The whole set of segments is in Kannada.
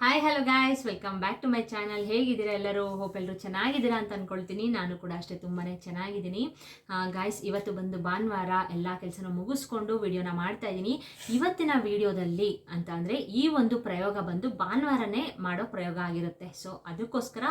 Hi hello guys welcome back to my channel ಹೇಗಿದ್ದೀರಾ ಎಲ್ಲರೂ? ಹೋಪ್ ಎಲ್ಲರೂ ಚೆನ್ನಾಗಿದ್ದೀರಾ ಅಂತ ಅನ್ಕೊಳ್ತೀನಿ. ನಾನು ಕೂಡ ಅಷ್ಟೇ ತುಂಬಾ ಚೆನ್ನಾಗಿದ್ದೀನಿ. ಗಾಯ್ಸ್ ಇವತ್ತು ಬಂದು ಭಾನುವಾರ ಎಲ್ಲ ಕೆಲಸನ ಮುಗಿಸ್ಕೊಂಡು ವಿಡಿಯೋನ ಮಾಡ್ತಾ ಇದ್ದೀನಿ. ಇವತ್ತಿನ ವಿಡಿಯೋದಲ್ಲಿ ಅಂತ ಅಂದರೆ ಈ ಒಂದು ಪ್ರಯೋಗ ಬಂದು ಭಾನುವಾರನೇ ಮಾಡೋ ಪ್ರಯೋಗ ಆಗಿರುತ್ತೆ. ಸೊ ಅದಕ್ಕೋಸ್ಕರ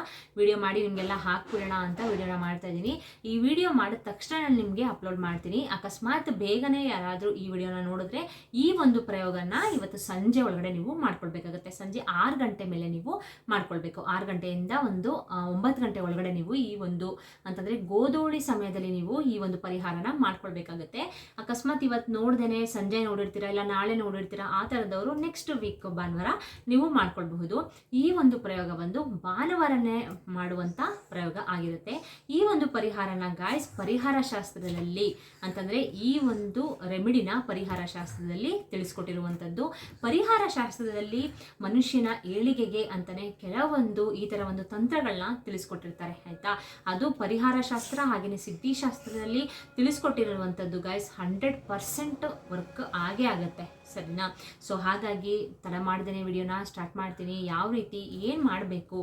ವಿಡಿಯೋ ಮಾಡಿ ನಿಮಗೆಲ್ಲ ಹಾಕ್ಬಿಡೋಣ ಅಂತ ವಿಡಿಯೋನ ಮಾಡ್ತಾ ಇದ್ದೀನಿ. ಈ ವಿಡಿಯೋ ಮಾಡಿದ ತಕ್ಷಣ ನಾನು ನಿಮಗೆ ಅಪ್ಲೋಡ್ ಮಾಡ್ತೀನಿ. ಅಕಸ್ಮಾತ್ ಬೇಗನೆ ಯಾರಾದರೂ ಈ ವಿಡಿಯೋನ ನೋಡಿದ್ರೆ ಈ ಒಂದು ಪ್ರಯೋಗನ ಇವತ್ತು ಸಂಜೆ ಒಳಗಡೆ ನೀವು ಮಾಡ್ಕೊಳ್ಬೇಕಾಗುತ್ತೆ. ಸಂಜೆ ಆರು ಗಂಟೆ ಮೇಲೆ ನೀವು ಮಾಡ್ಕೊಳ್ಬೇಕು. ಆರು ಗಂಟೆಯಿಂದ ಒಂದು ಒಂಬತ್ತು ಗಂಟೆ ಒಳಗಡೆ ನೀವು ಈ ಒಂದು ಅಂತಂದರೆ ಗೋಧೂಳಿ ಸಮಯದಲ್ಲಿ ನೀವು ಈ ಒಂದು ಪರಿಹಾರನ ಮಾಡ್ಕೊಳ್ಬೇಕಾಗುತ್ತೆ. ಅಕಸ್ಮಾತ್ ಇವತ್ತು ನೋಡ್ದೇನೆ, ಸಂಜೆ ನೋಡಿರ್ತೀರಾ, ಇಲ್ಲ ನಾಳೆ ನೋಡಿರ್ತೀರಾ, ಆ ಥರದವರು ನೆಕ್ಸ್ಟ್ ವೀಕ್ ಭಾನುವಾರ ನೀವು ಮಾಡ್ಕೊಳ್ಬಹುದು. ಈ ಒಂದು ಪ್ರಯೋಗ ಬಂದು ಭಾನುವಾರನೇ ಮಾಡುವಂಥ ಪ್ರಯೋಗ ಆಗಿರುತ್ತೆ. ಈ ಒಂದು ಪರಿಹಾರನ ಗಾಯ್ಸ್ ಪರಿಹಾರ ಶಾಸ್ತ್ರದಲ್ಲಿ ಅಂತಂದರೆ ಈ ಒಂದು ರೆಮಿಡಿನ ಪರಿಹಾರ ಶಾಸ್ತ್ರದಲ್ಲಿ ತಿಳಿಸ್ಕೊಟ್ಟಿರುವಂಥದ್ದು ಪರಿಹಾರ ಶಾಸ್ತ್ರದಲ್ಲಿ ಮನುಷ್ಯನ ಏಳಿಗೆಗೆ ಅಂತಾನೆ ಕೆಲವೊಂದು ಈ ಥರ ಒಂದು ತಂತ್ರಗಳನ್ನ ತಿಳಿಸ್ಕೊಟ್ಟಿರ್ತಾರೆ, ಆಯಿತಾ? ಅದು ಪರಿಹಾರ ಶಾಸ್ತ್ರ ಹಾಗೆಯೇ ಸಿದ್ಧಿಶಾಸ್ತ್ರದಲ್ಲಿ ತಿಳಿಸ್ಕೊಟ್ಟಿರುವಂಥದ್ದು ಗೈಸ್ ಹಂಡ್ರೆಡ್ ಪರ್ಸೆಂಟ್ ವರ್ಕ್ ಆಗೇ ಆಗುತ್ತೆ. ಸರಿನಾ? ಸೊ ಹಾಗಾಗಿ ತಡ ಮಾಡ್ದೇನೆ ವಿಡಿಯೋನ ಸ್ಟಾರ್ಟ್ ಮಾಡ್ತೀನಿ. ಯಾವ ರೀತಿ, ಏನು ಮಾಡಬೇಕು?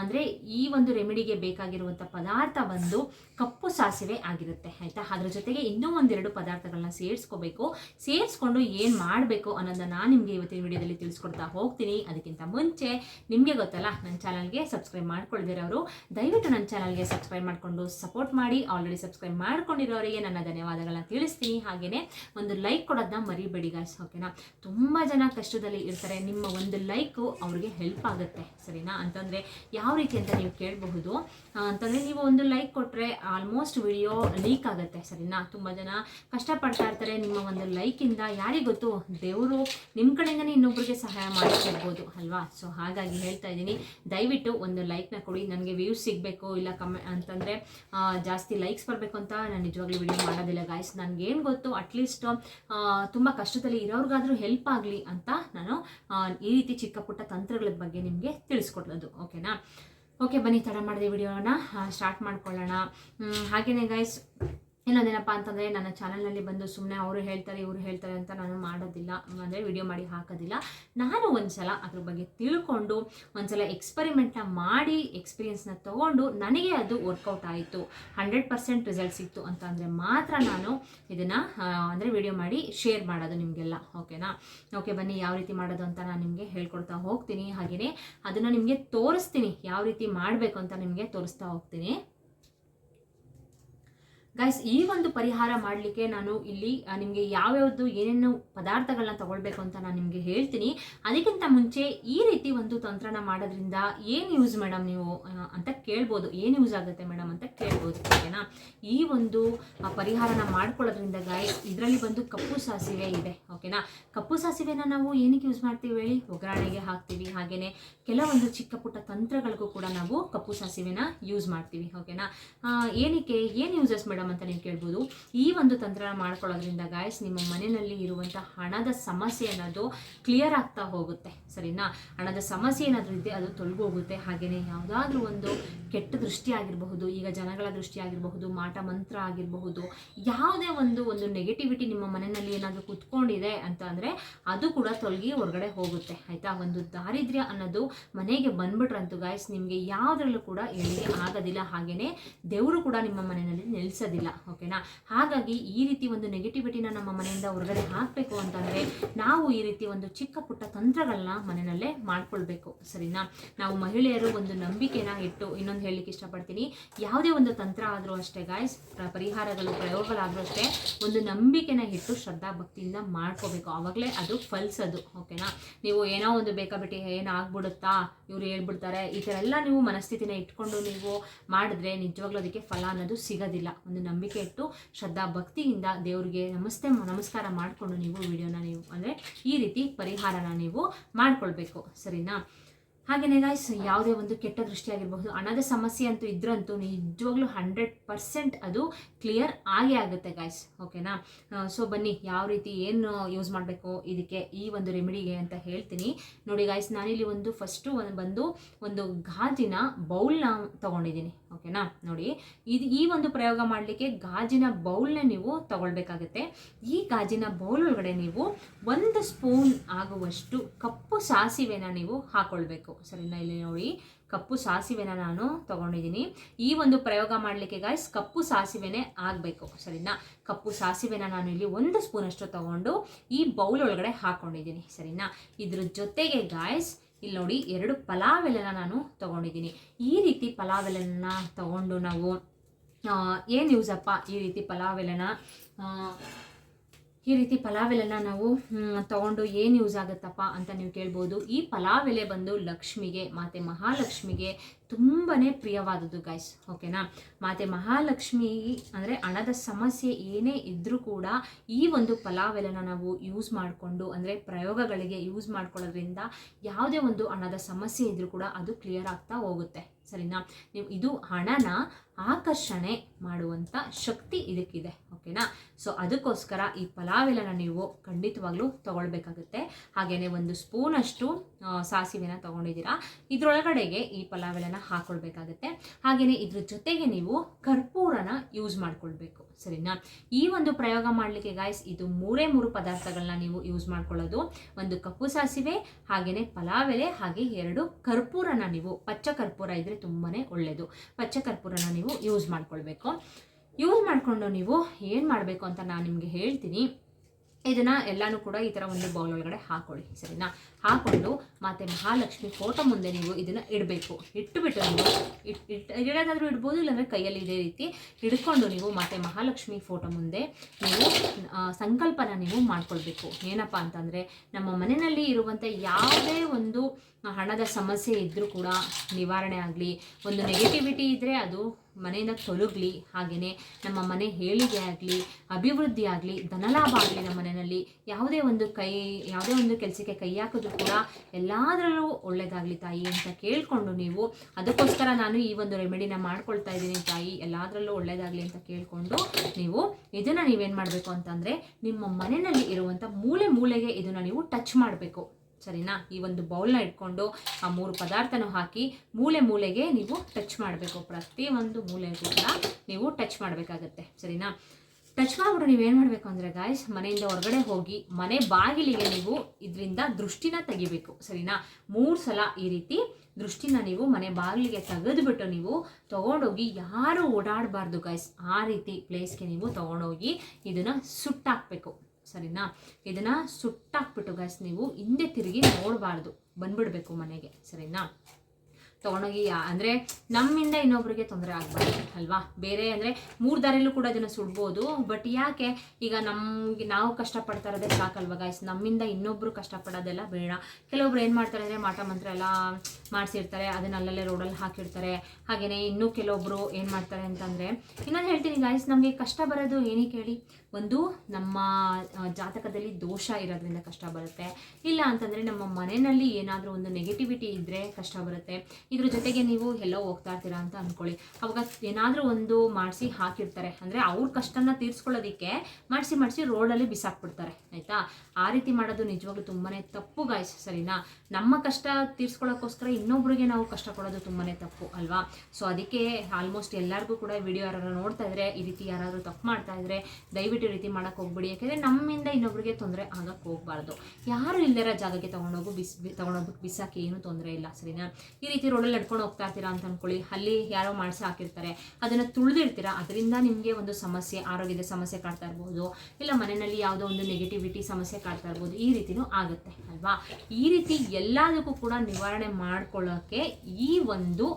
ಅಂದರೆ ಈ ಒಂದು ರೆಮಿಡಿಗೆ ಬೇಕಾಗಿರುವಂಥ ಪದಾರ್ಥ ಬಂದು ಕಪ್ಪು ಸಾಸಿವೆ ಆಗಿರುತ್ತೆ, ಆಯಿತಾ? ಅದ್ರ ಜೊತೆಗೆ ಇನ್ನೂ ಒಂದೆರಡು ಪದಾರ್ಥಗಳನ್ನ ಸೇರಿಸ್ಕೋಬೇಕು. ಸೇರಿಸ್ಕೊಂಡು ಏನು ಮಾಡಬೇಕು ಅನ್ನೋದನ್ನ ನಾನು ನಿಮಗೆ ಇವತ್ತಿನ ವಿಡಿಯೋದಲ್ಲಿ ತಿಳಿಸ್ಕೊಡ್ತಾ ಹೋಗ್ತೀನಿ. ಅದಕ್ಕಿಂತ ಮುಂಚೆ, ನಿಮಗೆ ಗೊತ್ತಲ್ಲ ನನ್ನ ಚಾನಲ್ಗೆ ಸಬ್ಸ್ಕ್ರೈಬ್ ಮಾಡ್ಕೊಳ್ದಿರೋರು, ದಯವಿಟ್ಟು ನನ್ನ ಚಾನಲ್ಗೆ ಸಬ್ಸ್ಕ್ರೈಬ್ ಮಾಡಿಕೊಂಡು ಸಪೋರ್ಟ್ ಮಾಡಿ. ಆಲ್ರೆಡಿ ಸಬ್ಸ್ಕ್ರೈಬ್ ಮಾಡ್ಕೊಂಡಿರೋರಿಗೆ ನನ್ನ ಧನ್ಯವಾದಗಳನ್ನ ತಿಳಿಸ್ತೀನಿ. ಹಾಗೆಯೇ ಒಂದು ಲೈಕ್ ಕೊಡೋದನ್ನ ಮರಿಬೇಡಿ ಗಾಯ್ಸ್ ಓಕೆನಾ ತುಂಬ ಜನ ಕಷ್ಟದಲ್ಲಿ ಇರ್ತಾರೆ. ನಿಮ್ಮ ಒಂದು ಲೈಕು ಅವ್ರಿಗೆ ಹೆಲ್ಪ್ ಆಗುತ್ತೆ. ಸರಿನಾ? ಅಂತಂದರೆ ಯಾವ ರೀತಿ ಅಂತ ನೀವು ಕೇಳಬಹುದು. ಅಂತಂದರೆ ನೀವು ಒಂದು ಲೈಕ್ ಕೊಟ್ಟರೆ ಆಲ್ಮೋಸ್ಟ್ ವಿಡಿಯೋ ಲೀಕ್ ಆಗುತ್ತೆ. ಸರಿನಾ? ತುಂಬ ಜನ ಕಷ್ಟಪಡ್ತಾ ಇರ್ತಾರೆ. ನಿಮ್ಮ ಒಂದು ಲೈಕಿಂದ ಯಾರಿಗೆ ಗೊತ್ತು? ದೇವರು ನಿಮ್ಮ ಕಡೆಯಿಂದನೇ ಇನ್ನೊಬ್ಬರಿಗೆ ಸಹಾಯ ಮಾಡ್ತಿರ್ಬೋದು ಅಲ್ವಾ? ಸೊ ಹಾಗಾಗಿ ಹೇಳ್ತಾ ಇದ್ದೀನಿ, ದಯವಿಟ್ಟು ಒಂದು ಲೈಕ್ನ ಕೊಡಿ. ನನಗೆ ವ್ಯೂಸ್ ಸಿಗಬೇಕು, ಇಲ್ಲ ಕಮೆ ಅಂತಂದರೆ ಜಾಸ್ತಿ ಲೈಕ್ಸ್ ಬರಬೇಕು ಅಂತ ನಾನು ನಿಜವಾಗ್ಲೂ ವಿಡಿಯೋ ಮಾಡೋದಿಲ್ಲ ಗಾಯ್ಸ್ ನನಗೇನು ಗೊತ್ತು? ಅಟ್ಲೀಸ್ಟ್ ತುಂಬ ಕಷ್ಟದಲ್ಲಿ ಇರೋರಿಗಾದರೂ ಹೆಲ್ಪ್ ಆಗಲಿ ಅಂತ ನಾನು ಈ ರೀತಿ ಚಿಕ್ಕ ಪುಟ್ಟ ತಂತ್ರಗಳ ಬಗ್ಗೆ ನಿಮಗೆ ತಿಳಿಸ್ಕೊಡೋದು ಓಕೆನಾ ಓಕೆ ಬನ್ನಿ, ತಡ ಮಾಡಿದೆ ವಿಡಿಯೋನ ಸ್ಟಾರ್ಟ್ ಮಾಡ್ಕೊಳ್ಳೋಣ. ಹಾಗೇನೆ ಗೈಸ್ ಇನ್ನೊಂದೇನಪ್ಪ ಅಂತಂದರೆ ನನ್ನ ಚಾನಲ್ನಲ್ಲಿ ಬಂದು ಸುಮ್ಮನೆ ಅವರು ಹೇಳ್ತಾರೆ, ಇವರು ಹೇಳ್ತಾರೆ ಅಂತ ನಾನು ಮಾಡೋದಿಲ್ಲ. ಅಂದರೆ ವಿಡಿಯೋ ಮಾಡಿ ಹಾಕೋದಿಲ್ಲ. ನಾನು ಒಂದ್ಸಲ ಅದ್ರ ಬಗ್ಗೆ ತಿಳ್ಕೊಂಡು ಒಂದ್ಸಲ ಎಕ್ಸ್ಪರಿಮೆಂಟ್ನ ಮಾಡಿ ಎಕ್ಸ್ಪೀರಿಯನ್ಸ್ನ ತೊಗೊಂಡು ನನಗೆ ಅದು ವರ್ಕೌಟ್ ಆಯಿತು. ಹಂಡ್ರೆಡ್ ಪರ್ಸೆಂಟ್ ರಿಸಲ್ಟ್ ಸಿಕ್ತು ಅಂತ ಅಂದರೆ ಮಾತ್ರ ನಾನು ಇದನ್ನು ಅಂದರೆ ವಿಡಿಯೋ ಮಾಡಿ ಶೇರ್ ಮಾಡೋದು ನಿಮಗೆಲ್ಲ. ಓಕೆನಾ ಓಕೆ ಬನ್ನಿ ಯಾವ ರೀತಿ ಮಾಡೋದು ಅಂತ ನಾನು ನಿಮಗೆ ಹೇಳ್ಕೊಡ್ತಾ ಹೋಗ್ತೀನಿ. ಹಾಗೆಯೇ ಅದನ್ನು ನಿಮಗೆ ತೋರಿಸ್ತೀನಿ. ಯಾವ ರೀತಿ ಮಾಡಬೇಕು ಅಂತ ನಿಮಗೆ ತೋರಿಸ್ತಾ ಹೋಗ್ತೀನಿ. ಗೈಸ್ ಈ ಒಂದು ಪರಿಹಾರ ಮಾಡಲಿಕ್ಕೆ ನಾನು ಇಲ್ಲಿ ನಿಮಗೆ ಯಾವ್ಯಾವುದು ಏನೇನು ಪದಾರ್ಥಗಳನ್ನ ತಗೊಳ್ಬೇಕು ಅಂತ ನಾನು ನಿಮಗೆ ಹೇಳ್ತೀನಿ. ಅದಕ್ಕಿಂತ ಮುಂಚೆ ಈ ರೀತಿ ಒಂದು ತಂತ್ರನ ಮಾಡೋದ್ರಿಂದ ಏನು ಯೂಸ್ ಮೇಡಮ್ ನೀವು ಅಂತ ಕೇಳ್ಬೋದು. ಏನು ಯೂಸ್ ಆಗುತ್ತೆ ಮೇಡಮ್ ಅಂತ ಕೇಳ್ಬೋದು ಓಕೆನಾ ಈ ಒಂದು ಪರಿಹಾರನ ಮಾಡ್ಕೊಳ್ಳೋದ್ರಿಂದ ಗೈಸ್ ಇದರಲ್ಲಿ ಬಂದು ಕಪ್ಪು ಸಾಸಿವೆ ಇದೆ ಓಕೆನಾ ಕಪ್ಪು ಸಾಸಿವೆನ ನಾವು ಏನಕ್ಕೆ ಯೂಸ್ ಮಾಡ್ತೀವಿ ಹೇಳಿ? ಒಗ್ಗರಣೆಗೆ ಹಾಕ್ತೀವಿ. ಹಾಗೆಯೇ ಕೆಲವೊಂದು ಚಿಕ್ಕ ಪುಟ್ಟ ತಂತ್ರಗಳಿಗೂ ಕೂಡ ನಾವು ಕಪ್ಪು ಸಾಸಿವೆನ ಯೂಸ್ ಮಾಡ್ತೀವಿ ಓಕೆನಾ ಏನಕ್ಕೆ, ಏನು ಯೂಸಸ್ ಮೇಡಮ್ ಅಂತ ನೀವು ಕೇಳ್ಬೋದು. ಈ ಒಂದು ತಂತ್ರನ ಮಾಡ್ಕೊಳ್ಳೋದ್ರಿಂದ ಗಾಯಸ್ ನಿಮ್ಮ ಮನೆಯಲ್ಲಿ ಇರುವಂತಹ ಹಣದ ಸಮಸ್ಯೆ ಅನ್ನೋದು ಕ್ಲಿಯರ್ ಆಗ್ತಾ ಹೋಗುತ್ತೆ. ಸರಿನಾ? ಹಣದ ಸಮಸ್ಯೆ ಏನಾದರೂ ಇದೆ ಅದು ತೊಲಗೋಗುತ್ತೆ ಹಾಗೆಯೇ ಯಾವುದಾದ್ರೂ ಒಂದು ಕೆಟ್ಟ ದೃಷ್ಟಿ ಆಗಿರಬಹುದು, ಈಗ ಜನಗಳ ದೃಷ್ಟಿ ಆಗಿರಬಹುದು, ಮಾಟ ಮಂತ್ರ ಆಗಿರಬಹುದು, ಯಾವುದೇ ಒಂದು ಒಂದು ನೆಗೆಟಿವಿಟಿ ನಿಮ್ಮ ಮನೆಯಲ್ಲಿ ಏನಾದರೂ ಕುತ್ಕೊಂಡಿದೆ ಅಂತ ಅದು ಕೂಡ ತೊಲಗಿ ಹೊರಗಡೆ ಹೋಗುತ್ತೆ. ಆಯಿತಾ? ಒಂದು ದಾರಿದ್ರ್ಯ ಅನ್ನೋದು ಮನೆಗೆ ಬಂದ್ಬಿಟ್ರಂತೂ ಗಾಯಸ್ ನಿಮಗೆ ಯಾವುದ್ರಲ್ಲೂ ಕೂಡ ಹೇಳಿಕೆ ಆಗೋದಿಲ್ಲ. ಹಾಗೆಯೇ ದೇವರು ಕೂಡ ನಿಮ್ಮ ಮನೆಯಲ್ಲಿ ನೆಲೆಸೋದಿಲ್ಲ. ಓಕೆನಾ ಹಾಗಾಗಿ ಈ ರೀತಿ ಒಂದು ನೆಗೆಟಿವಿಟಿನ ನಮ್ಮ ಮನೆಯಿಂದ ಹೊರಗಡೆ ಹಾಕಬೇಕು ಅಂತಂದರೆ ನಾವು ಈ ರೀತಿ ಒಂದು ಚಿಕ್ಕ ಪುಟ್ಟ ತಂತ್ರಗಳನ್ನ ಮನೆಯಲ್ಲೇ ಮಾಡ್ಕೊಳ್ಬೇಕು, ಸರಿನಾ? ನಾವು ಮಹಿಳೆಯರು ಒಂದು ನಂಬಿಕೆನ ಇಟ್ಟು ಇನ್ನೊಂದು ಹೇಳಲಿಕ್ಕೆ ಇಷ್ಟಪಡ್ತೀನಿ. ಯಾವುದೇ ಒಂದು ತಂತ್ರ ಆದರೂ ಅಷ್ಟೇ ಗಾಯ್ಸ್ ಪರಿಹಾರಗಳು, ಪ್ರಯೋಗಗಳಾದರೂ ಅಷ್ಟೇ, ಒಂದು ನಂಬಿಕೆನ ಇಟ್ಟು ಶ್ರದ್ಧಾ ಭಕ್ತಿಯಿಂದ ಮಾಡ್ಕೋಬೇಕು. ಆವಾಗಲೇ ಅದು ಫಲಿಸೋದು ಓಕೆನಾ ನೀವು ಏನೋ ಒಂದು ಬೇಕಾಬಿಟ್ಟಿ ಏನಾಗ್ಬಿಡುತ್ತಾ ಇವ್ರು ಹೇಳ್ಬಿಡ್ತಾರೆ. ಈ ಥರ ಎಲ್ಲ ನೀವು ಮನಸ್ಥಿತಿನ ಇಟ್ಕೊಂಡು ನೀವು ಮಾಡಿದ್ರೆ ನಿಜವಾಗ್ಲೂ ಅದಕ್ಕೆ ಫಲ ಅನ್ನೋದು ಸಿಗೋದಿಲ್ಲ. ಒಂದು ನಂಬಿಕೆ ಇಟ್ಟು ಶ್ರದ್ಧಾ ಭಕ್ತಿಯಿಂದ ದೇವರಿಗೆ ನಮಸ್ತೆ, ನಮಸ್ಕಾರ ಮಾಡಿಕೊಂಡು ನೀವು ವಿಡಿಯೋನ ನೀವು, ಅಂದರೆ ಈ ರೀತಿ ಪರಿಹಾರನ ನೀವು ಮಾಡ್ಕೊಳ್ಬೇಕು, ಸರಿನಾ? ಹಾಗೆಯೇ ಗಾಯ್ಸ್ ಯಾವುದೇ ಒಂದು ಕೆಟ್ಟ ದೃಷ್ಟಿಯಾಗಿರಬಹುದು, ಹಣದ ಸಮಸ್ಯೆ ಅಂತೂ ಇದ್ರಂತೂ ನಿಜವಾಗ್ಲೂ ಹಂಡ್ರೆಡ್ ಪರ್ಸೆಂಟ್ ಅದು ಕ್ಲಿಯರ್ ಆಗೇ ಆಗುತ್ತೆ ಗಾಯ್ಸ್ ಓಕೆನಾ ಸೊ ಬನ್ನಿ, ಯಾವ ರೀತಿ ಏನು ಯೂಸ್ ಮಾಡಬೇಕು, ಇದಕ್ಕೆ ಈ ಒಂದು ರೆಮಿಡಿಗೆ ಅಂತ ಹೇಳ್ತೀನಿ. ನೋಡಿ ಗಾಯ್ಸ್ ನಾನಿಲ್ಲಿ ಒಂದು ಫಸ್ಟು ಒಂದು ಬಂದು ಒಂದು ಗಾಜಿನ ಬೌಲ್ನ ತೊಗೊಂಡಿದ್ದೀನಿ. ಓಕೆನಾ? ನೋಡಿ, ಇದು ಈ ಒಂದು ಪ್ರಯೋಗ ಮಾಡಲಿಕ್ಕೆ ಗಾಜಿನ ಬೌಲ್ನ ನೀವು ತಗೊಳ್ಬೇಕಾಗುತ್ತೆ. ಈ ಗಾಜಿನ ಬೌಲ್ ಒಳಗಡೆ ನೀವು ಒಂದು ಸ್ಪೂನ್ ಆಗುವಷ್ಟು ಕಪ್ಪು ಸಾಸಿವೆನ ನೀವು ಹಾಕ್ಕೊಳ್ಬೇಕು ಸರಿನಾ? ಇಲ್ಲಿ ನೋಡಿ, ಕಪ್ಪು ಸಾಸಿವೆನ ನಾನು ತಗೊಂಡಿದ್ದೀನಿ. ಈ ಒಂದು ಪ್ರಯೋಗ ಮಾಡಲಿಕ್ಕೆ ಗಾಯ್ಸ್ ಕಪ್ಪು ಸಾಸಿವೆನೇ ಆಗಬೇಕು. ಸರಿನಾ? ಕಪ್ಪು ಸಾಸಿವೆನ ನಾನು ಇಲ್ಲಿ ಒಂದು ಸ್ಪೂನಷ್ಟು ತಗೊಂಡು ಈ ಬೌಲ್ ಒಳಗಡೆ ಹಾಕೊಂಡಿದ್ದೀನಿ. ಸರಿನಾ? ಇದ್ರ ಜೊತೆಗೆ ಗಾಯ್ಸ್ ಇಲ್ಲಿ ನೋಡಿ ಎರಡು ಪಲಾವ್ ಎಲೆನ ನಾನು ತಗೊಂಡಿದ್ದೀನಿ. ಈ ರೀತಿ ಪಲಾವ್ ಎಲೆನ ತಗೊಂಡು ನಾವು ಏನು ಯೂಸಪ್ಪ ಈ ರೀತಿ ಪಲಾವ್ ಎಲೆನ ಈ ರೀತಿ ಪಲಾವ್ ಎಲೆನ ನಾವು ತಗೊಂಡು ಏನು ಯೂಸ್ ಆಗುತ್ತಪ್ಪ ಅಂತ ನೀವು ಕೇಳ್ಬೋದು. ಈ ಪಲಾವ್ ಎಲೆ ಬಂದು ಲಕ್ಷ್ಮಿಗೆ, ಮಾತೆ ಮಹಾಲಕ್ಷ್ಮಿಗೆ ತುಂಬಾ ಪ್ರಿಯವಾದದ್ದು ಗೈಸ್ ಓಕೆನಾ ಮಾತೆ ಮಹಾಲಕ್ಷ್ಮಿ ಅಂದರೆ ಹಣದ ಸಮಸ್ಯೆ ಏನೇ ಇದ್ದರೂ ಕೂಡ ಈ ಒಂದು ಪಲಾವ್ ಎಲೆನ ನಾವು ಯೂಸ್ ಮಾಡಿಕೊಂಡು, ಅಂದರೆ ಪ್ರಯೋಗಗಳಿಗೆ ಯೂಸ್ ಮಾಡ್ಕೊಳ್ಳೋದ್ರಿಂದ ಯಾವುದೇ ಒಂದು ಹಣದ ಸಮಸ್ಯೆ ಇದ್ದರೂ ಕೂಡ ಅದು ಕ್ಲಿಯರ್ ಆಗ್ತಾ ಹೋಗುತ್ತೆ. ಸರಿನಾ? ನೀವು ಇದು ಹಣನ ಆಕರ್ಷಣೆ ಮಾಡುವಂಥ ಶಕ್ತಿ ಇದಕ್ಕಿದೆ ಓಕೆನಾ ಸೊ ಅದಕ್ಕೋಸ್ಕರ ಈ ಪಲಾವ್ ಎಲೆನ ನೀವು ಖಂಡಿತವಾಗ್ಲೂ ತಗೊಳ್ಬೇಕಾಗುತ್ತೆ. ಹಾಗೆಯೇ ಒಂದು ಸ್ಪೂನಷ್ಟು ಸಾಸಿವೆನ ತಗೊಂಡಿದ್ದೀರಾ, ಇದರೊಳಗಡೆಗೆ ಈ ಪಲಾವ್ ಎಲೆನ ಹಾಕೊಳ್ಬೇಕಾಗುತ್ತೆ. ಹಾಗೆಯೇ ಇದ್ರ ಜೊತೆಗೆ ನೀವು ಕರ್ಪೂರನ ಯೂಸ್ ಮಾಡ್ಕೊಳ್ಬೇಕು, ಸರಿನಾ? ಈ ಒಂದು ಪ್ರಯೋಗ ಮಾಡಲಿಕ್ಕೆ ಗಾಯ್ಸ್ ಇದು ಮೂರೇ ಮೂರು ಪದಾರ್ಥಗಳನ್ನ ನೀವು ಯೂಸ್ ಮಾಡ್ಕೊಳ್ಳೋದು. ಒಂದು ಕಪ್ಪು ಸಾಸಿವೆ ಹಾಗೆಯೇ ಪಲಾವೆಲೆ, ಹಾಗೆ ಎರಡು ಕರ್ಪೂರನ ನೀವು ಪಚ್ಚ ಕರ್ಪೂರ ಇದ್ರೆ ತುಂಬಾ ಒಳ್ಳೆಯದು ಪಚ್ಚ ಕರ್ಪೂರನ ನೀವು ಯೂಸ್ ಮಾಡ್ಕೊಳ್ಬೇಕು. ಯೂಸ್ ಮಾಡಿಕೊಂಡು ನೀವು ಏನು ಮಾಡಬೇಕು ಅಂತ ನಾನು ನಿಮಗೆ ಹೇಳ್ತೀನಿ. ಇದನ್ನು ಎಲ್ಲನೂ ಕೂಡ ಈ ಥರ ಒಂದು ಬೌಲ್ ಒಳಗಡೆ ಹಾಕೊಳ್ಳಿ, ಸರಿನಾ? ಹಾಕೊಂಡು ಮತ್ತೆ ಮಹಾಲಕ್ಷ್ಮಿ ಫೋಟೋ ಮುಂದೆ ನೀವು ಇದನ್ನು ಇಡಬೇಕು. ಇಟ್ಟುಬಿಟ್ಟು ನೀವು ಇಟ್ ಇಟ್ ಇಡೋದಾದ್ರೂ ಇಡ್ಬೋದು, ಇಲ್ಲಾಂದರೆ ಕೈಯಲ್ಲಿ ಇದೇ ರೀತಿ ಹಿಡ್ಕೊಂಡು ನೀವು ಮತ್ತೆ ಮಹಾಲಕ್ಷ್ಮಿ ಫೋಟೋ ಮುಂದೆ ನೀವು ಸಂಕಲ್ಪನ ನೀವು ಮಾಡ್ಕೊಳ್ಬೇಕು. ಏನಪ್ಪ ಅಂತಂದರೆ, ನಮ್ಮ ಮನೆಯಲ್ಲಿ ಇರುವಂಥ ಯಾವುದೇ ಒಂದು ಹಣದ ಸಮಸ್ಯೆ ಇದ್ದರೂ ಕೂಡ ನಿವಾರಣೆ ಆಗಲಿ, ಒಂದು ನೆಗೆಟಿವಿಟಿ ಇದ್ದರೆ ಅದು ಮನೆಯಿಂದ ತೊಲಗಲಿ ಹಾಗೆಯೇ ನಮ್ಮ ಮನೆ ಹೇಳಿಗೆ ಆಗಲಿ, ಅಭಿವೃದ್ಧಿ ಆಗಲಿ, ಧನಲಾಭ ಆಗಲಿ ನಮ್ಮ ಮನೆಯಲ್ಲಿ, ಯಾವುದೇ ಒಂದು ಕೈ, ಯಾವುದೇ ಒಂದು ಕೆಲಸಕ್ಕೆ ಕೈ ಹಾಕಿದ್ರು ಕೂಡ ಎಲ್ಲದರಲ್ಲೂ ಒಳ್ಳೆಯದಾಗಲಿ ತಾಯಿ ಅಂತ ಕೇಳಿಕೊಂಡು ನೀವು, ಅದಕ್ಕೋಸ್ಕರ ನಾನು ಈ ಒಂದು ರೆಮಿಡಿನ ಮಾಡ್ಕೊಳ್ತಾ ಇದ್ದೀನಿ ತಾಯಿ, ಎಲ್ಲದರಲ್ಲೂ ಒಳ್ಳೆಯದಾಗಲಿ ಅಂತ ಕೇಳಿಕೊಂಡು ನೀವು ಇದನ್ನು ನೀವೇನು ಮಾಡಬೇಕು ಅಂತಂದರೆ ನಿಮ್ಮ ಮನೆಯಲ್ಲಿ ಇರುವಂಥ ಮೂಲೆ ಮೂಲೆಗೆ ಇದನ್ನು ನೀವು ಟಚ್ ಮಾಡಬೇಕು. ಸರಿನಾ? ಈ ಒಂದು ಬೌಲ್ನ ಇಟ್ಕೊಂಡು ಆ ಮೂರು ಪದಾರ್ಥನೂ ಹಾಕಿ ಮೂಲೆ ಮೂಲೆಗೆ ನೀವು ಟಚ್ ಮಾಡಬೇಕು. ಪ್ರತಿ ಒಂದು ಮೂಲೆಗೂ ಕೂಡ ನೀವು ಟಚ್ ಮಾಡಬೇಕಾಗತ್ತೆ. ಸರಿನಾ? ಟಚ್ ಮಾಡಿಬಿಟ್ಟು ಏನು ಮಾಡಬೇಕು ಅಂದರೆ ಗಾಯ್ಸ್ ಮನೆಯಿಂದ ಹೊರಗಡೆ ಹೋಗಿ ಮನೆ ಬಾಗಿಲಿಗೆ ನೀವು ಇದರಿಂದ ದೃಷ್ಟಿನ ತೆಗಿಬೇಕು. ಸರಿನಾ? ಮೂರು ಸಲ ಈ ರೀತಿ ದೃಷ್ಟಿನ ನೀವು ಮನೆ ಬಾಗಿಲಿಗೆ ತೆಗೆದುಬಿಟ್ಟು ನೀವು ತೊಗೊಂಡೋಗಿ ಯಾರು ಓಡಾಡಬಾರ್ದು ಗಾಯ್ಸ್ ಆ ರೀತಿ ಪ್ಲೇಸ್ಗೆ ನೀವು ತೊಗೊಂಡೋಗಿ ಇದನ್ನು ಸುಟ್ಟಾಕಬೇಕು. ಸರಿನಾ? ಇದನ್ನ ಸುಟ್ಟಾಕ್ಬಿಟ್ಟು ಗಾಯ್ಸ್ ನೀವು ಹಿಂದೆ ತಿರುಗಿ ನೋಡಬಾರ್ದು. ಬಂದ್ಬಿಡ್ಬೇಕು ಮನೆಗೆ. ಸರಿನಾ? ತೊಗೊಂಡೋಗಿ ಅಂದ್ರೆ ನಮ್ಮಿಂದ ಇನ್ನೊಬ್ರಿಗೆ ತೊಂದರೆ ಆಗಬಾರ್ದು, ಅಲ್ವಾ? ಬೇರೆ ಅಂದ್ರೆ ಮೂರು ದಾರಿಲೂ ಕೂಡ ಅದನ್ನು ಸುಡ್ಬೋದು. ಬಟ್ ಯಾಕೆ? ಈಗ ನಮ್ಗೆ, ನಾವು ಕಷ್ಟಪಡ್ತಾ ಇರೋದೇ ಸಾಕಲ್ವ ಗಾಯ್ಸ್ ನಮ್ಮಿಂದ ಇನ್ನೊಬ್ರು ಕಷ್ಟಪಡೋದೆಲ್ಲ ಬೇಡ. ಕೆಲವೊಬ್ರು ಏನು ಮಾಡ್ತಾರೆ ಅಂದರೆ ಮಾಟ ಮಂತ್ರ ಎಲ್ಲ ಮಾಡಿಸಿರ್ತಾರೆ, ಅದನ್ನ ಅಲ್ಲಲ್ಲೇ ರೋಡಲ್ಲಿ ಹಾಕಿರ್ತಾರೆ. ಹಾಗೆಯೇ ಇನ್ನೂ ಕೆಲವೊಬ್ರು ಏನು ಮಾಡ್ತಾರೆ ಅಂತಂದರೆ, ಇನ್ನೊಂದು ಹೇಳ್ತೀನಿ ಗಾಯ್ಸ್ ನಮಗೆ ಕಷ್ಟ ಬರೋದು ಏನಕ್ಕೆ ಹೇಳಿ ಒಂದು ನಮ್ಮ ಜಾತಕದಲ್ಲಿ ದೋಷ ಇರೋದ್ರಿಂದ ಕಷ್ಟ ಬರುತ್ತೆ. ಇಲ್ಲ ಅಂತಂದರೆ ನಮ್ಮ ಮನೆಯಲ್ಲಿ ಏನಾದರೂ ಒಂದು ನೆಗೆಟಿವಿಟಿ ಇದ್ದರೆ ಕಷ್ಟ ಬರುತ್ತೆ. ಇದ್ರ ಜೊತೆಗೆ ನೀವು ಎಲ್ಲೋ ಹೋಗ್ತಾ ಇರ್ತೀರಾ ಅಂತ ಅಂದ್ಕೊಳ್ಳಿ ಅವಾಗ ಏನಾದರೂ ಒಂದು ಮಾಡಿಸಿ ಹಾಕಿರ್ತಾರೆ. ಅಂದರೆ ಅವ್ರ ಕಷ್ಟನ ತೀರಿಸ್ಕೊಳ್ಳೋದಕ್ಕೆ ಮಾಡಿಸಿ ಮಾಡಿಸಿ ರೋಡಲ್ಲಿ ಬಿಸಾಕ್ಬಿಡ್ತಾರೆ. ಆಯಿತಾ? ಆ ರೀತಿ ಮಾಡೋದು ನಿಜವಾಗ್ಲೂ ತುಂಬಾ ತಪ್ಪು ಗಾಯ್ಸ್ ಸರಿನಾ? ನಮ್ಮ ಕಷ್ಟ ತೀರ್ಸ್ಕೊಳ್ಳೋಕ್ಕೋಸ್ಕರ ಇನ್ನೊಬ್ರಿಗೆ ನಾವು ಕಷ್ಟ ಕೊಡೋದು ತುಂಬಾ ತಪ್ಪು, ಅಲ್ವಾ? ಸೊ ಅದಕ್ಕೆ ಆಲ್ಮೋಸ್ಟ್ ಎಲ್ಲರಿಗೂ ಕೂಡ ವಿಡಿಯೋ ಯಾರು ನೋಡ್ತಾ ಇದ್ರೆ, ಈ ರೀತಿ ಯಾರಾದರೂ ತಪ್ಪು ಮಾಡ್ತಾ ಇದ್ರೆ ದಯವಿಟ್ಟು ರೀತಿ ಮಾಡೋಕೆ ಹೋಗ್ಬಿಡಿ. ಯಾಕೆಂದರೆ ನಮ್ಮಿಂದ ಇನ್ನೊಬ್ರಿಗೆ ತೊಂದರೆ ಆಗಕ್ಕೆ ಹೋಗಬಾರ್ದು. ಯಾರು ಇಲ್ಲದ ಜಾಗಕ್ಕೆ ತೊಗೊಂಡೋಗು, ಬಿಸ್ ತೊಗೊಂಡೋಗ್ಬಿಟ್ಟು ಬಿಸಾಕಿ ಏನೂ ತೊಂದರೆ ಇಲ್ಲ, ಸರಿನಾ? ಈ ರೀತಿ ರೋಡಲ್ಲಿ ನಡ್ಕೊಂಡು ಹೋಗ್ತಾ ಇರ್ತೀರಾ ಅಂತ ಅನ್ಕೊಳ್ಳಿ. ಅಲ್ಲಿ ಯಾರೋ ಮಾಡಿಸಿ ಹಾಕಿರ್ತಾರೆ. ಅದನ್ನು ತುಳಿದಿರ್ತೀರಾ ಅದರಿಂದ ನಿಮಗೆ ಒಂದು ಸಮಸ್ಯೆ, ಆರೋಗ್ಯದ ಸಮಸ್ಯೆ ಕಾಡ್ತಾ ಇರ್ಬೋದು. ಇಲ್ಲ ಮನೆಯಲ್ಲಿ ಯಾವುದೋ ಒಂದು ನೆಗೆಟಿವಿಟಿ ಸಮಸ್ಯೆ ಕಾಡ್ತಾ ಇರ್ಬೋದು. ಈ ರೀತಿನೂ ಆಗುತ್ತೆ, ಅಲ್ವಾ? ಈ ರೀತಿ ಎಲ್ಲದಕ್ಕೂ ಕೂಡ ನಿವಾರಣೆ ಮಾಡ್ಕೊಳ್ಳೋಕ್ಕೆ ಈ ಒಂದು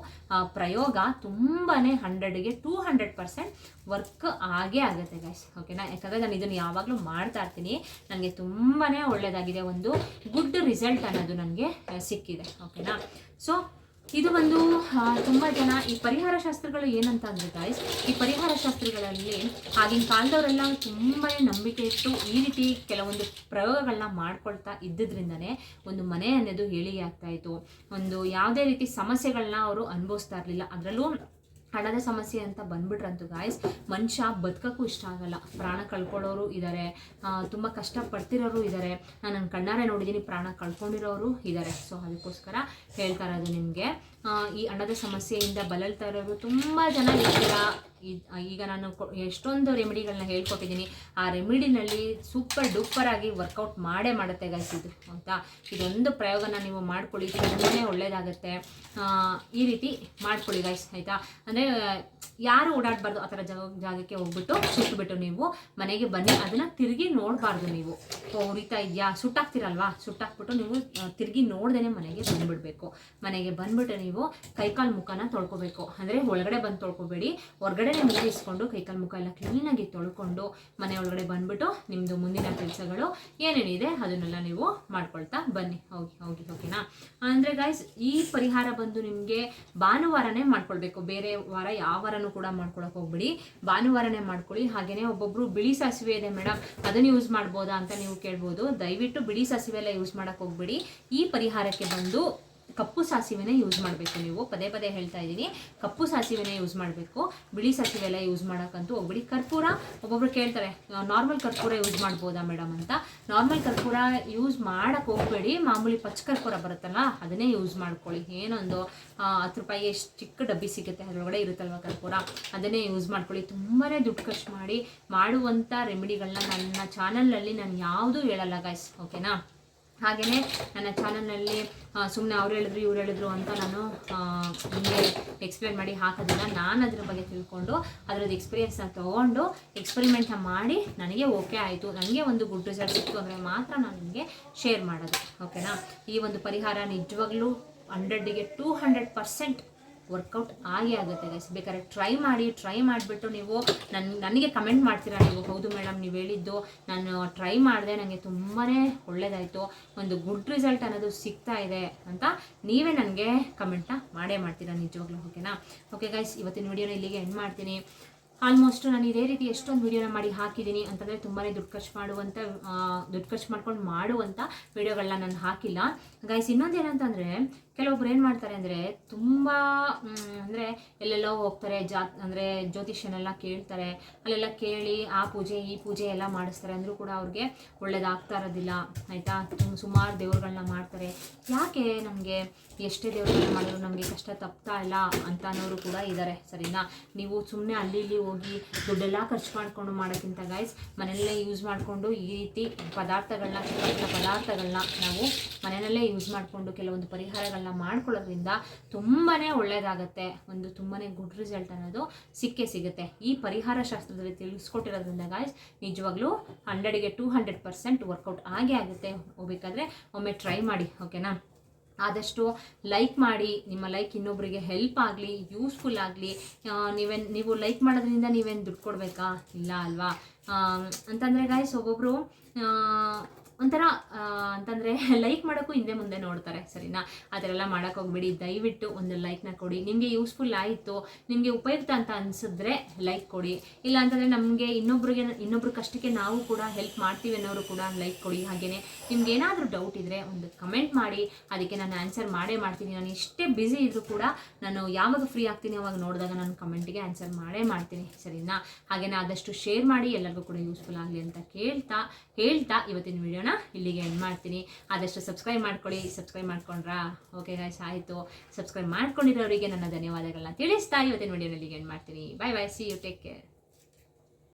ಪ್ರಯೋಗ ತುಂಬಾ ಹಂಡ್ರೆಡ್ಗೆ ಟೂ ಹಂಡ್ರೆಡ್ ಪರ್ಸೆಂಟ್ ವರ್ಕ್ ಆಗೇ ಆಗುತ್ತೆ ಗೈಸ್ ಓಕೆನಾ? ಯಾಕಂದರೆ ನಾನು ಇದನ್ನು ಯಾವಾಗಲೂ ಮಾಡ್ತಾ ಇರ್ತೀನಿ. ನನಗೆ ತುಂಬಾ ಒಳ್ಳೆಯದಾಗಿದೆ ಒಂದು ಗುಡ್ ರಿಸಲ್ಟ್ ಅನ್ನೋದು ನನಗೆ ಸಿಕ್ಕಿದೆ. ಓಕೆನಾ? ಸೊ ಇದು ಒಂದು ತುಂಬ ಜನ ಈ ಪರಿಹಾರ ಶಾಸ್ತ್ರಗಳು ಏನಂತ ಅಂದ್ರೆ ಗಾಯ್ಸ್ ಈ ಪರಿಹಾರ ಶಾಸ್ತ್ರಗಳಲ್ಲಿ ಆಗಿನ ಕಾಲದವರೆಲ್ಲ ತುಂಬಾ ನಂಬಿಕೆ ಇಟ್ಟು ಈ ರೀತಿ ಕೆಲವೊಂದು ಪ್ರಯೋಗಗಳನ್ನ ಮಾಡ್ಕೊಳ್ತಾ ಇದ್ದಿದ್ರಿಂದನೇ ಒಂದು ಮನೆ ಅನ್ನೋದು ಹೇಳಿಗೆ ಆಗ್ತಾ ಇತ್ತು. ಒಂದು ಯಾವುದೇ ರೀತಿ ಸಮಸ್ಯೆಗಳನ್ನ ಅವರು ಅನುಭವಿಸ್ತಾ ಇರಲಿಲ್ಲ. ಅದರಲ್ಲೂ ಹಣದ ಸಮಸ್ಯೆ ಅಂತ ಬಂದ್ಬಿಟ್ರಂತು ಗಾಯ್ಸ್ ಮನುಷ್ಯ ಬದುಕಕ್ಕೂ ಇಷ್ಟ ಆಗಲ್ಲ. ಪ್ರಾಣ ಕಳ್ಕೊಳ್ಳೋರು ಇದ್ದಾರೆ ತುಂಬ ಕಷ್ಟಪಡ್ತಿರೋರು ಇದ್ದಾರೆ ನಾನು ನನ್ನ ಕಣ್ಣಾರೆ ನೋಡಿದ್ದೀನಿ ಪ್ರಾಣ ಕಳ್ಕೊಂಡಿರೋರು ಇದ್ದಾರೆ ಸೊ ಅದಕ್ಕೋಸ್ಕರ ಹೇಳ್ತಾ ಇರೋದು ನಿಮಗೆ ಈ ಹಣದ ಸಮಸ್ಯೆಯಿಂದ ಬಳಲ್ತಾ ಇರೋರು ತುಂಬ ಜನ ಇರ್ತೀರಾ ಈಗ ನಾನು ಎಷ್ಟೊಂದು ರೆಮಿಡಿಗಳನ್ನ ಹೇಳ್ಕೊಟ್ಟಿದ್ದೀನಿ. ಆ ರೆಮಿಡಿನಲ್ಲಿ ಸೂಪರ್ ಡೂಪರ್ ಆಗಿ ವರ್ಕೌಟ್ ಮಾಡೇ ಮಾಡುತ್ತೆ ಗೈಸ್ ಇದು, ಆಯಿತಾ? ಇದೊಂದು ಪ್ರಯೋಗನ ನೀವು ಮಾಡ್ಕೊಳ್ಳಿ ತುಂಬಾ ಒಳ್ಳೆಯದಾಗುತ್ತೆ ಈ ರೀತಿ ಮಾಡ್ಕೊಳ್ಳಿ ಗೈಸ್ ಆಯಿತಾ? ಅಂದರೆ, ಯಾರು ಓಡಾಡಬಾರ್ದು ಆ ಥರ ಜಾಗ, ಜಾಗಕ್ಕೆ ಹೋಗ್ಬಿಟ್ಟು ಸುಟ್ಟುಬಿಟ್ಟು ನೀವು ಮನೆಗೆ ಬನ್ನಿ, ಅದನ್ನು ತಿರುಗಿ ನೋಡಬಾರ್ದು ನೀವು. ಉರಿತಾ ಇದೆಯಾ? ಸುಟ್ಟಾಕ್ತಿರಲ್ವಾ ಸುಟ್ಟಾಕ್ಬಿಟ್ಟು ನೀವು ತಿರುಗಿ ನೋಡ್ದೇನೆ ಮನೆಗೆ ಬಂದ್ಬಿಡ್ಬೇಕು. ಮನೆಗೆ ಬಂದ್ಬಿಟ್ಟು ನೀವು ಕೈಕಾಲು ಮುಖನ ತೊಳ್ಕೊಬೇಕು. ಅಂದರೆ ಒಳಗಡೆ ಬಂದು ತೊಳ್ಕೊಬೇಡಿ. ಹೊರಗಡೆನೆ ಮುಗಿಸ್ಕೊಂಡು ಕೈಕಾಲು ಮುಖ ಎಲ್ಲ ಕ್ಲೀನಾಗಿ ತೊಳ್ಕೊಂಡು ಮನೆ ಒಳಗಡೆ ಬಂದ್ಬಿಟ್ಟು ನಿಮ್ಮದು ಮುಂದಿನ ಕೆಲಸಗಳು ಏನೇನಿದೆ ಅದನ್ನೆಲ್ಲ ನೀವು ಮಾಡ್ಕೊಳ್ತಾ ಬನ್ನಿ. ಹೋಗಿ ಹೋಗಿ ಓಕೆನಾ ಅಂದರೆ ಗಾಯ್ಸ್ ಈ ಪರಿಹಾರ ಬಂದು ನಿಮಗೆ ಭಾನುವಾರನೇ ಮಾಡ್ಕೊಳ್ಬೇಕು. ಬೇರೆ ವಾರ ಯಾವ ವಾರನೂ ಕೂಡ ಮಾಡ್ಕೊಳಕ್ಕೆ ಹೋಗ್ಬಿಡಿ. ಭಾನುವಾರನೇ ಮಾಡ್ಕೊಳ್ಳಿ. ಹಾಗೆಯೇ ಒಬ್ಬೊಬ್ರು ಬಿಳಿ ಸಾಸಿವೆ ಇದೆ ಮೇಡಮ್ ಅದನ್ನು ಯೂಸ್ ಮಾಡ್ಬೋದಾ ಅಂತ ನೀವು ಕೇಳ್ಬೋದು. ದಯವಿಟ್ಟು ಬಿಳಿ ಸಾಸಿವೆ ಎಲ್ಲ ಯೂಸ್ ಮಾಡೋಕ್ಕೆ ಹೋಗ್ಬಿಡಿ. ಈ ಪರಿಹಾರಕ್ಕೆ ಬಂದು ಕಪ್ಪು ಸಾಸಿವೆನೇ ಯೂಸ್ ಮಾಡಬೇಕು ನೀವು. ಪದೇ ಪದೇ ಹೇಳ್ತಾ ಇದ್ದೀನಿ. ಕಪ್ಪು ಸಾಸಿವೆನೇ ಯೂಸ್ ಮಾಡಬೇಕು. ಬಿಳಿ ಸಾಸಿವೆ ಎಲ್ಲ ಯೂಸ್ ಮಾಡೋಕ್ಕಂತೂ ಹೋಗ್ಬಿಡಿ. ಕರ್ಪೂರ ಒಬ್ಬೊಬ್ರು ಕೇಳ್ತಾರೆ ನಾರ್ಮಲ್ ಕರ್ಪೂರ ಯೂಸ್ ಮಾಡ್ಬೋದಾ ಮೇಡಮ್ ಅಂತ. ನಾರ್ಮಲ್ ಕರ್ಪೂರ ಯೂಸ್ ಮಾಡಕ್ಕೆ ಹೋಗ್ಬೇಡಿ. ಮಾಮೂಲಿ ಪಚ್ಚ ಕರ್ಪೂರ ಬರುತ್ತಲ್ಲ, ಅದನ್ನೇ ಯೂಸ್ ಮಾಡ್ಕೊಳ್ಳಿ. ಏನೊಂದು ಹತ್ತು ರೂಪಾಯಿ ಎಷ್ಟು ಚಿಕ್ಕ ಡಬ್ಬಿ ಸಿಗುತ್ತೆ, ಅದರೊಳಗಡೆ ಇರುತ್ತಲ್ವ ಕರ್ಪೂರ? ಅದನ್ನೇ ಯೂಸ್ ಮಾಡ್ಕೊಳ್ಳಿ. ತುಂಬಾ ದುಡ್ಡು ಖರ್ಚು ಮಾಡಿ ಮಾಡುವಂಥ ರೆಮಿಡಿಗಳನ್ನ ನನ್ನ ಚಾನಲ್ನಲ್ಲಿ ನಾನು ಯಾವುದೂ ಹೇಳಲ್ಲ ಗಾಯ್ಸ್ ಓಕೆನಾ ಹಾಗೆಯೇ ನನ್ನ ಚಾನಲ್ನಲ್ಲಿ ಸುಮ್ಮನೆ ಅವ್ರು ಹೇಳಿದ್ರು, ಇವ್ರು ಹೇಳಿದ್ರು ಅಂತ ನಾನು ನಿಮಗೆ ಎಕ್ಸ್ಪ್ಲೇನ್ ಮಾಡಿ ಹಾಕೋದಿಲ್ಲ ನಾನು ಅದ್ರ ಬಗ್ಗೆ ತಿಳ್ಕೊಂಡು, ಅದರದ್ದು ಎಕ್ಸ್ಪೀರಿಯೆನ್ಸ್ನ ತೊಗೊಂಡು ಎಕ್ಸ್ಪೆರಿಮೆಂಟ್ನ ಮಾಡಿ ನನಗೆ ಓಕೆ ಆಯಿತು. ನನಗೆ ಒಂದು ಗುಡ್ ರಿಸಲ್ಟ್ ಸಿಕ್ತು ಅಂದರೆ ಮಾತ್ರ ನಾನು ನಿಮಗೆ ಶೇರ್ ಮಾಡೋದು. ಓಕೆನಾ ಈ ಒಂದು ಪರಿಹಾರ ನಿಜವಾಗ್ಲೂ ಹಂಡ್ರೆಡ್ಗೆ two hundred percent work out ಆಗೇ ಆಗುತ್ತೆ ಗೈಸ್ ಬೇಕಾದ್ರೆ ಟ್ರೈ ಮಾಡಿ ಟ್ರೈ ಮಾಡಿಬಿಟ್ಟು ನೀವು ನನ್ನ ನನಗೆ ಕಮೆಂಟ್ ಮಾಡ್ತೀರಾ ನೀವು? ಹೌದು ಮೇಡಮ್ ನೀವು ಹೇಳಿದ್ದು ನಾನು ಟ್ರೈ ಮಾಡಿದೆ ನನಗೆ ತುಂಬಾ ಒಳ್ಳೆಯದಾಯಿತು ಒಂದು ಗುಡ್ ರಿಸಲ್ಟ್ ಅನ್ನೋದು ಸಿಗ್ತಾ ಇದೆ ಅಂತ ನೀವೇ ನನಗೆ ಕಮೆಂಟ್ನ ಮಾಡೇ ಮಾಡ್ತೀರಾ ನಿಜವಾಗ್ಲೂ ಓಕೆನಾ ಓಕೆ ಗೈಸ್ ಇವತ್ತಿನ ವಿಡಿಯೋನ ಇಲ್ಲಿಗೆ ಎಂಡ್ ಮಾಡ್ತೀನಿ. ಆಲ್ಮೋಸ್ಟ್ ನಾನು ಇದೇ ರೀತಿ ಎಷ್ಟೊಂದು ವಿಡಿಯೋನ ಮಾಡಿ ಹಾಕಿದ್ದೀನಿ ಅಂತಂದರೆ ತುಂಬಾ ದುಡ್ಡು ಖರ್ಚು ಮಾಡುವಂಥ ದುಡ್ಡು ಖರ್ಚು ಮಾಡ್ಕೊಂಡು ಮಾಡುವಂಥ ವಿಡಿಯೋಗಳನ್ನ ನಾನು ಹಾಕಿಲ್ಲ. ಗೈಸ್ ಇನ್ನೊಂದು ಏನಂತಂದರೆ ಕೆಲವೊಬ್ರು ಏನು ಮಾಡ್ತಾರೆ ಅಂದರೆ ತುಂಬ ಅಂದರೆ ಎಲ್ಲೆಲ್ಲೋ ಹೋಗ್ತಾರೆ, ಜಾ, ಅಂದರೆ ಜ್ಯೋತಿಷ್ಯನೆಲ್ಲ ಕೇಳ್ತಾರೆ. ಅಲ್ಲೆಲ್ಲ ಕೇಳಿ ಆ ಪೂಜೆ, ಈ ಪೂಜೆ ಎಲ್ಲ ಮಾಡಿಸ್ತಾರೆ ಅಂದರೂ ಕೂಡ ಅವ್ರಿಗೆ ಒಳ್ಳೇದಾಗ್ತಾ ಇರೋದಿಲ್ಲ, ಆಯಿತಾ? ಸುಮಾರು ದೇವ್ರುಗಳನ್ನ ಮಾಡ್ತಾರೆ. ಯಾಕೆ ನಮಗೆ ಎಷ್ಟೇ ದೇವ್ರುಗಳನ್ನ ಮಾಡಿದ್ರು ನಮಗೆ ಕಷ್ಟ ತಪ್ತಾ ಇಲ್ಲ ಅಂತ ಅನ್ನೋರು ಕೂಡ ಇದ್ದಾರೆ ಸರಿನಾ? ನೀವು ಸುಮ್ಮನೆ ಅಲ್ಲಿ ಇಲ್ಲಿ ಹೋಗಿ ದುಡ್ಡೆಲ್ಲ ಖರ್ಚು ಮಾಡಿಕೊಂಡು ಮಾಡೋಕ್ಕಿಂತ ಗಾಯ್ಸ್ ಮನೆಯಲ್ಲೇ ಯೂಸ್ ಮಾಡಿಕೊಂಡು ಈ ರೀತಿ ಪದಾರ್ಥಗಳನ್ನ, ಚಿಕ್ಕ ಪದಾರ್ಥಗಳನ್ನ ನಾವು ಮನೆಯಲ್ಲೇ ಯೂಸ್ ಮಾಡಿಕೊಂಡು ಕೆಲವೊಂದು ಪರಿಹಾರಗಳನ್ನ ಮಾಡ್ಕೊಳ್ಳೋದ್ರಿಂದ ತುಂಬಾ ಒಳ್ಳೆಯದಾಗತ್ತೆ ಒಂದು ತುಂಬಾ ಗುಡ್ ರಿಸಲ್ಟ್ ಅನ್ನೋದು ಸಿಕ್ಕೇ ಸಿಗುತ್ತೆ. ಈ ಪರಿಹಾರ ಶಾಸ್ತ್ರದಲ್ಲಿ ತಿಳಿಸ್ಕೊಟ್ಟಿರೋದ್ರಿಂದ ಗಾಯ್ಸ್ ನಿಜವಾಗ್ಲೂ ಹಂಡ್ರೆಡ್ಗೆ two hundred percent work out ಆಗೇ ಆಗುತ್ತೆ. ಹೋಗ್ಬೇಕಾದ್ರೆ ಒಮ್ಮೆ ಟ್ರೈ ಮಾಡಿ ಓಕೆನಾ ಆದಷ್ಟು ಲೈಕ್ ಮಾಡಿ, ನಿಮ್ಮ ಲೈಕ್ ಇನ್ನೊಬ್ಬರಿಗೆ ಹೆಲ್ಪ್ ಆಗಲಿ ಯೂಸ್ಫುಲ್ ಆಗಲಿ ನೀವೇನು, ನೀವು ಲೈಕ್ ಮಾಡೋದ್ರಿಂದ ನೀವೇನು ದುಡ್ಡು ಕೊಡಬೇಕಾ? ಇಲ್ಲ ಅಲ್ವಾ? ಅಂತಂದರೆ ಗಾಯ್ಸ್ ಒಬ್ಬೊಬ್ಬರು ಒಂಥರ ಅಂತಂದರೆ ಲೈಕ್ ಮಾಡೋಕ್ಕೂ ಹಿಂದೆ ಮುಂದೆ ನೋಡ್ತಾರೆ, ಸರಿನಾ? ಆ ಥರ ಎಲ್ಲ ದಯವಿಟ್ಟು ಒಂದು ಲೈಕ್ನ ಕೊಡಿ. ನಿಮಗೆ ಯೂಸ್ಫುಲ್ ಆಯಿತು, ನಿಮಗೆ ಉಪಯುಕ್ತ ಅಂತ ಅನಿಸಿದ್ರೆ ಲೈಕ್ ಕೊಡಿ. ಇಲ್ಲ ಅಂತಂದರೆ ನಮಗೆ ಇನ್ನೊಬ್ರಿಗೆ, ಇನ್ನೊಬ್ರ ಕಷ್ಟಕ್ಕೆ ನಾವು ಕೂಡ ಹೆಲ್ಪ್ ಮಾಡ್ತೀವಿ ಅನ್ನೋರು ಕೂಡ ಲೈಕ್ ಕೊಡಿ. ಹಾಗೆಯೇ ನಿಮ್ಗೆ ಏನಾದರೂ ಡೌಟ್ ಇದ್ದರೆ ಒಂದು ಕಮೆಂಟ್ ಮಾಡಿ. ಅದಕ್ಕೆ ನಾನು ಆನ್ಸರ್ ಮಾಡೇ ಮಾಡ್ತೀನಿ. ನಾನು ಎಷ್ಟೇ ಬ್ಯುಸಿ ಇದ್ದರೂ ಕೂಡ ನಾನು ಯಾವಾಗ ಫ್ರೀ ಆಗ್ತೀನಿ ಅವಾಗ ನೋಡಿದಾಗ ನಾನು ಕಮೆಂಟಿಗೆ ಆನ್ಸರ್ ಮಾಡೇ ಮಾಡ್ತೀನಿ, ಸರಿನಾ? ಹಾಗೆಯೇ ಆದಷ್ಟು ಶೇರ್ ಮಾಡಿ. ಎಲ್ಲರಿಗೂ ಕೂಡ ಯೂಸ್ಫುಲ್ ಆಗಲಿ ಅಂತ ಕೇಳ್ತಾ, ಹೇಳ್ತಾ ಇವತ್ತಿನ ವಿಡಿಯೋನ ಇಲ್ಲಿಗೆ ಎಂಡ್ ಮಾಡ್ತೀನಿ. ಆದಷ್ಟು ಸಬ್ಸ್ಕ್ರೈಬ್ ಮಾಡ್ಕೊಳ್ಳಿ. ಸಬ್ಸ್ಕ್ರೈಬ್ ಮಾಡ್ಕೊಂಡ್ರಾ? ಓಕೆ ಗಾಯ್ಸ್ ಆಯಿತು. ಸಬ್ಸ್ಕ್ರೈಬ್ ಮಾಡ್ಕೊಂಡಿರೋರಿಗೆ ನನ್ನ ಧನ್ಯವಾದಗಳನ್ನ ತಿಳಿಸ್ತಾ ಇವತ್ತಿನ ವಿಡಿಯೋನ ಇಲ್ಲಿಗೆ ಎಂಡ್ ಮಾಡ್ತೀನಿ. Bye bye see you take care